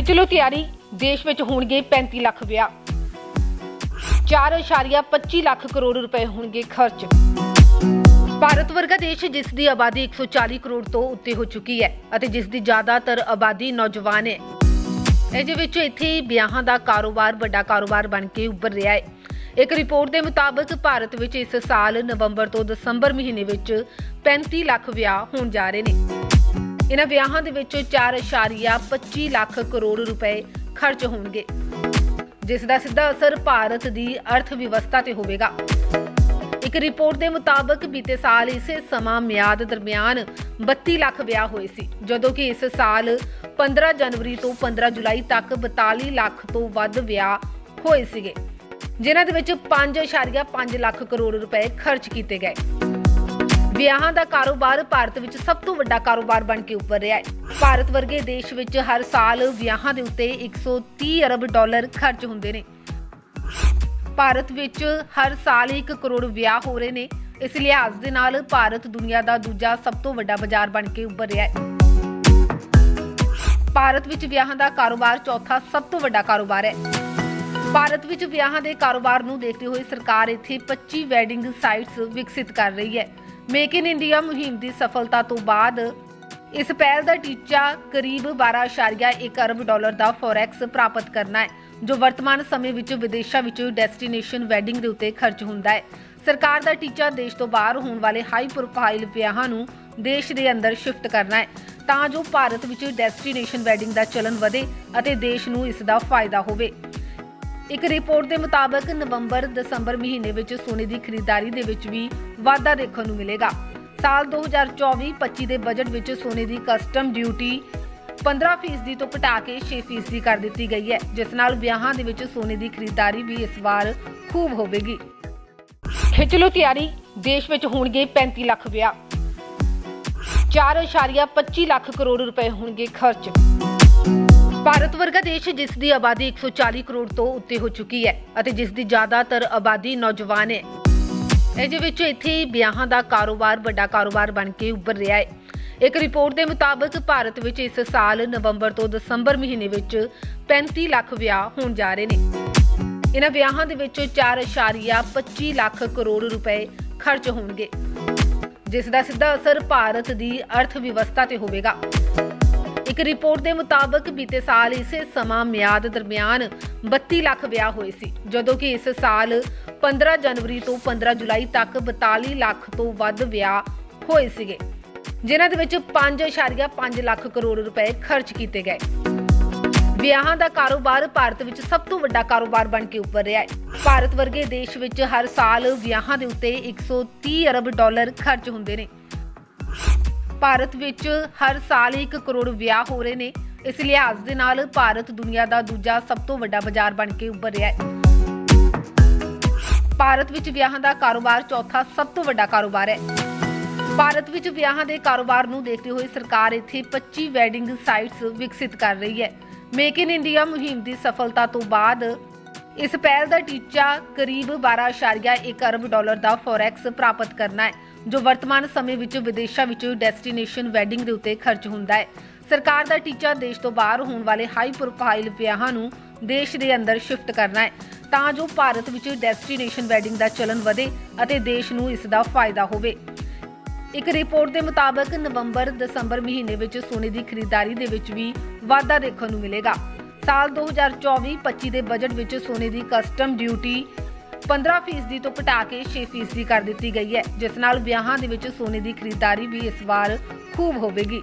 ਖਿੱਚ ਲਓ ਤਿਆਰੀ, ਦੇਸ਼ ਵਿੱਚ ਹੋਣਗੇ 35 ਲੱਖ ਵਿਆਹ। 4.25 ਲੱਖ ਕਰੋੜ ਰੁਪਏ ਹੋਣਗੇ ਖਰਚ। ਭਾਰਤ ਵਰਗਾ ਦੇਸ਼ ਜਿਸ ਦੀ ਆਬਾਦੀ 140 ਕਰੋੜ ਤੋਂ ਉੱਤੇ ਹੋ ਚੁੱਕੀ ਹੈ ਅਤੇ ਜਿਸ ਦੀ ਜ਼ਿਆਦਾਤਰ ਆਬਾਦੀ ਨੌਜਵਾਨ ਹੈ। ਇਹਦੇ ਵਿੱਚ ਇੱਥੇ ਵਿਆਹਾਂ ਦਾ ਕਾਰੋਬਾਰ, ਵੱਡਾ ਕਾਰੋਬਾਰ ਬਣ ਕੇ ਉੱਭਰ ਰਿਹਾ ਹੈ। ਇੱਕ ਰਿਪੋਰਟ ਦੇ ਮੁਤਾਬਕ ਭਾਰਤ ਵਿੱਚ ਇਸ ਸਾਲ ਨਵੰਬਰ ਤੋਂ ਦਸੰਬਰ ਮਹੀਨੇ ਵਿੱਚ 35 ਲੱਖ ਵਿਆਹ ਹੋਣ ਜਾ ਰਹੇ ਨੇ। ਇਹਨਾਂ ਵਿਆਹਾਂ ਦੇ ਵਿੱਚ 4.25 ਲੱਖ ਕਰੋੜ ਰੁਪਏ ਖਰਚ ਹੋਣਗੇ, ਜਿਸ ਦਾ ਸਿੱਧਾ ਅਸਰ ਭਾਰਤ ਦੀ ਅਰਥ ਵਿਵਸਥਾ ਤੇ ਹੋਵੇਗਾ। ਇੱਕ ਰਿਪੋਰਟ ਦੇ ਮੁਤਾਬਕ ਬੀਤੇ ਸਾਲ ਇਸੇ ਸਮਾਂ ਮਿਆਦ ਦਰਮਿਆਨ 32 ਲੱਖ ਵਿਆਹ ਹੋਏ ਸੀ, ਜਦੋਂ ਕਿ ਇਸ ਸਾਲ 15 ਜਨਵਰੀ ਤੋਂ 15 ਜੁਲਾਈ ਤੱਕ 42 ਲੱਖ ਤੋਂ ਵੱਧ ਵਿਆਹ ਹੋਏ ਸੀਗੇ, ਜਿਨ੍ਹਾਂ ਦੇ ਵਿੱਚ 5.5 ਲੱਖ ਕਰੋੜ ਰੁਪਏ ਖਰਚ ਕੀਤੇ ਗਏ। ਵਿਆਹਾਂ ਦਾ ਕਾਰੋਬਾਰ ਭਾਰਤ ਵਿੱਚ ਸਭ ਤੋਂ ਵੱਡਾ ਕਾਰੋਬਾਰ ਬਣ ਕੇ ਉੱਭਰ ਰਿਹਾ ਹੈ। ਭਾਰਤ ਵਰਗੇ ਦੇਸ਼ ਵਿੱਚ ਹਰ ਸਾਲ ਵਿਆਹਾਂ ਦੇ ਉੱਤੇ 130 ਅਰਬ ਡਾਲਰ ਖਰਚ ਹੁੰਦੇ ਨੇ। ਭਾਰਤ ਵਿੱਚ ਹਰ ਸਾਲ 1 ਕਰੋੜ ਵਿਆਹ ਹੋ ਰਹੇ ਨੇ। ਇਸ ਲਿਹਾਜ਼ ਦੇ ਨਾਲ ਭਾਰਤ ਦੁਨੀਆ ਦਾ ਦੂਜਾ ਸਭ ਤੋਂ ਵੱਡਾ ਬਾਜ਼ਾਰ ਬਣ ਕੇ ਉੱਭਰ ਰਿਹਾ ਹੈ। ਭਾਰਤ ਵਿੱਚ ਵਿਆਹਾਂ ਦਾ ਕਾਰੋਬਾਰ ਚੌਥਾ ਸਭ ਤੋਂ ਵੱਡਾ ਕਾਰੋਬਾਰ ਹੈ। ਭਾਰਤ ਵਿੱਚ ਵਿਆਹਾਂ ਦੇ ਕਾਰੋਬਾਰ ਨੂੰ ਦੇਖਦੇ ਹੋਏ ਸਰਕਾਰ ਇੱਥੇ 25 ਵੈਡਿੰਗ ਸਾਈਟਸ ਵਿਕਸਿਤ ਕਰ ਰਹੀ ਹੈ। ਮੇਕ ਇਨ ਇੰਡੀਆ ਮੁਹਿੰਮ ਦੀ ਸਫਲਤਾ ਤੋਂ ਬਾਅਦ ਇਸ ਪਹਿਲ ਦਾ ਟੀਚਾ ਕਰੀਬ 12.1 ਅਰਬ ਡਾਲਰ ਦਾ ਫੋਰੈਕਸ ਪ੍ਰਾਪਤ ਕਰਨਾ ਹੈ, ਜੋ ਵਰਤਮਾਨ ਸਮੇਂ ਵਿੱਚ ਵਿਦੇਸ਼ਾਂ ਵਿੱਚ ਡੈਸਟੀਨੇਸ਼ਨ ਵੈਡਿੰਗ ਦੇ ਉੱਤੇ ਖਰਚ ਹੁੰਦਾ ਹੈ। ਸਰਕਾਰ ਦਾ ਟੀਚਾ ਦੇਸ਼ ਤੋਂ ਬਾਹਰ ਹੋਣ ਵਾਲੇ ਹਾਈ ਪ੍ਰੋਫਾਈਲ ਵਿਆਹਾਂ ਨੂੰ ਦੇਸ਼ ਦੇ ਅੰਦਰ ਸ਼ਿਫਟ ਕਰਨਾ ਹੈ, ਤਾਂ ਜੋ ਭਾਰਤ ਵਿੱਚ ਡੈਸਟੀਨੇਸ਼ਨ ਵੈਡਿੰਗ ਦਾ ਚਲਨ ਵਧੇ ਅਤੇ ਦੇਸ਼ ਨੂੰ ਇਸ ਦਾ ਫਾਇਦਾ ਹੋਵੇ। ਇੱਕ ਰਿਪੋਰਟ ਦੇ ਮੁਤਾਬਕ ਨਵੰਬਰ ਦਸੰਬਰ ਮਹੀਨੇ ਵਿੱਚ ਸੋਨੇ ਦੀ ਖਰੀਦਦਾਰੀ ਦੇ ਵਿੱਚ ਵੀ ਵਾਧਾ ਦੇਖਣ ਨੂੰ ਮਿਲੇਗਾ। ਸਾਲ 2024-25 ਦੇ ਬਜਟ ਵਿੱਚ ਸੋਨੇ ਦੀ ਕਸਟਮ ਡਿਊਟੀ 15% ਤੋਂ ਘਟਾ ਕੇ 6% ਕਰ ਦਿੱਤੀ ਗਈ ਹੈ, ਜਿਸ ਨਾਲ ਵਿਆਹਾਂ ਦੇ ਵਿੱਚ ਸੋਨੇ ਦੀ ਖਰੀਦਦਾਰੀ ਵੀ ਇਸ ਵਾਰ ਖੂਬ ਹੋਵੇਗੀ। ਖਿੱਚ ਲਓ ਤਿਆਰੀ, ਦੇਸ਼ ਵਿੱਚ ਹੋਣਗੇ 35 ਲੱਖ ਵਿਆਹ। 4.25 ਲੱਖ ਕਰੋੜ ਰੁਪਏ ਹੋਣਗੇ ਖਰਚ। ਭਾਰਤ ਵਰਗਾ ਦੇਸ਼ ਜਿਸ ਦੀ ਆਬਾਦੀ 140 ਕਰੋੜ ਤੋਂ ਉੱਤੇ ਹੋ ਚੁੱਕੀ ਹੈ ਅਤੇ ਜਿਸ ਦੀ ਜ਼ਿਆਦਾਤਰ ਆਬਾਦੀ ਨੌਜਵਾਨ ਹੈ। ਇਹਦੇ ਵਿੱਚ ਇੱਥੇ ਵਿਆਹਾਂ ਦਾ ਕਾਰੋਬਾਰ, ਵੱਡਾ ਕਾਰੋਬਾਰ ਬਣ ਕੇ ਉੱਭਰ ਰਿਹਾ ਹੈ। ਇੱਕ ਰਿਪੋਰਟ ਦੇ ਮੁਤਾਬਕ ਭਾਰਤ ਵਿੱਚ ਇਸ ਸਾਲ ਨਵੰਬਰ ਤੋਂ ਦਸੰਬਰ ਮਹੀਨੇ ਵਿੱਚ 35 ਲੱਖ ਵਿਆਹ ਹੋਣ ਜਾ ਰਹੇ ਨੇ। ਇਹਨਾਂ ਵਿਆਹਾਂ ਦੇ ਵਿੱਚ 4.25 ਲੱਖ ਕਰੋੜ ਰੁਪਏ ਖਰਚ ਹੋਣਗੇ, ਜਿਸ ਦਾ ਸਿੱਧਾ ਅਸਰ ਭਾਰਤ ਦੀ ਅਰਥ ਵਿਵਸਥਾ ਤੇ ਹੋਵੇਗਾ। ਇੱਕ ਰਿਪੋਰਟ ਦੇ ਮੁਤਾਬਕ ਬੀਤੇ ਸਾਲ ਇਸੇ ਸਮਾਂ ਮਿਆਦ ਦਰਮਿਆਨ 32 ਲੱਖ ਵਿਆਹ ਹੋਏ ਸੀ, ਜਦੋਂ ਕਿ ਇਸ ਸਾਲ 15 ਜਨਵਰੀ ਤੋਂ 15 ਜੁਲਾਈ ਤੱਕ 42 ਲੱਖ ਤੋਂ ਵੱਧ ਵਿਆਹ ਹੋਏ ਸੀਗੇ, ਜਿਨ੍ਹਾਂ ਦੇ ਵਿੱਚ 5.5 ਲੱਖ ਕਰੋੜ ਰੁਪਏ ਖਰਚ ਕੀਤੇ ਗਏ। ਵਿਆਹਾਂ ਦਾ ਕਾਰੋਬਾਰ ਭਾਰਤ ਵਿੱਚ ਸਭ ਤੋਂ ਵੱਡਾ ਕਾਰੋਬਾਰ ਬਣ ਕੇ ਉੱਭਰ ਰਿਹਾ ਹੈ। ਭਾਰਤ ਵਰਗੇ ਦੇਸ਼ ਵਿੱਚ ਹਰ ਸਾਲ ਵਿਆਹਾਂ ਦੇ ਉੱਤੇ 130 ਅਰਬ ਡਾਲਰ ਖਰਚ ਹੁੰਦੇ ਨੇ। ਭਾਰਤ ਵਿੱਚ ਹਰ ਸਾਲ 1 ਕਰੋੜ ਵਿਆਹ ਹੋ ਰਹੇ ਨੇ। ਇਸ ਲਿਹਾਜ਼ ਦੇ ਨਾਲ ਭਾਰਤ ਦੁਨੀਆ ਦਾ ਦੂਜਾ ਸਭ ਤੋਂ ਵੱਡਾ ਬਾਜ਼ਾਰ ਬਣ ਕੇ ਉੱਭਰ ਰਿਹਾ ਹੈ। ਭਾਰਤ ਵਿੱਚ ਵਿਆਹਾਂ ਦਾ ਕਾਰੋਬਾਰ ਚੌਥਾ ਸਭ ਤੋਂ ਵੱਡਾ ਕਾਰੋਬਾਰ ਹੈ। ਭਾਰਤ ਵਿੱਚ ਵਿਆਹਾਂ ਦੇ ਕਾਰੋਬਾਰ ਨੂੰ ਦੇਖਦੇ ਹੋਏ ਸਰਕਾਰ ਇੱਥੇ 25 ਵੈਡਿੰਗ ਸਾਈਟਸ ਵਿਕਸਿਤ ਕਰ ਰਹੀ ਹੈ। ਮੇਕ ਇਨ ਇੰਡੀਆ ਮੁਹਿੰਮ ਦੀ ਸਫਲਤਾ ਤੋਂ ਬਾਅਦ ਇਸ ਪਹਿਲ ਦਾ ਟੀਚਾ ਕਰੀਬ 12.1 ਅਰਬ ਡਾਲਰ ਦਾ ਫੋਰੈਕਸ ਪ੍ਰਾਪਤ ਕਰਨਾ ਹੈ। ਜੋ ਵਰਤਮਾਨ ਸਮੇਂ ਵਿੱਚ ਵਿਦੇਸ਼ਾਂ ਵਿੱਚ ਡੈਸਟੀਨੇਸ਼ਨ ਵੈਡਿੰਗ ਦੇ ਉੱਤੇ ਖਰਚ ਹੁੰਦਾ ਹੈ। ਸਰਕਾਰ ਦਾ ਟੀਚਾ ਦੇਸ਼ ਤੋਂ ਬਾਹਰ ਹੋਣ ਵਾਲੇ ਹਾਈ ਪ੍ਰੋਫਾਈਲ ਵਿਆਹਾਂ ਨੂੰ ਦੇਸ਼ ਦੇ ਅੰਦਰ ਸ਼ਿਫਟ ਕਰਨਾ ਹੈ ਤਾਂ ਜੋ ਭਾਰਤ ਵਿੱਚ ਡੈਸਟੀਨੇਸ਼ਨ ਵੈਡਿੰਗ ਦਾ ਚਲਨ ਵਧੇ ਅਤੇ ਦੇਸ਼ ਨੂੰ ਇਸ ਦਾ ਫਾਇਦਾ ਹੋਵੇ। ਇੱਕ ਰਿਪੋਰਟ ਦੇ ਮੁਤਾਬਕ ਨਵੰਬਰ ਦਸੰਬਰ ਮਹੀਨੇ ਵਿੱਚ ਸੋਨੇ ਦੀ ਖਰੀਦਦਾਰੀ ਦੇ ਵਿੱਚ ਵੀ ਵਾਧਾ ਦੇਖਣ ਨੂੰ ਮਿਲੇਗਾ। ਸਾਲ 2024-25 ਦੇ ਬਜਟ ਵਿੱਚ ਸੋਨੇ ਦੀ ਕਸਟਮ ਡਿਊਟੀ 15% ਤੋਂ ਘਟਾ ਕੇ 6% ਕਰ ਦਿੱਤੀ ਗਈ ਹੈ, ਜਿਸ ਨਾਲ ਵਿਆਹਾਂ ਦੇ ਵਿੱਚ ਸੋਨੇ ਦੀ ਖਰੀਦਦਾਰੀ ਵੀ ਇਸ ਵਾਰ ਖੂਬ ਹੋਵੇਗੀ।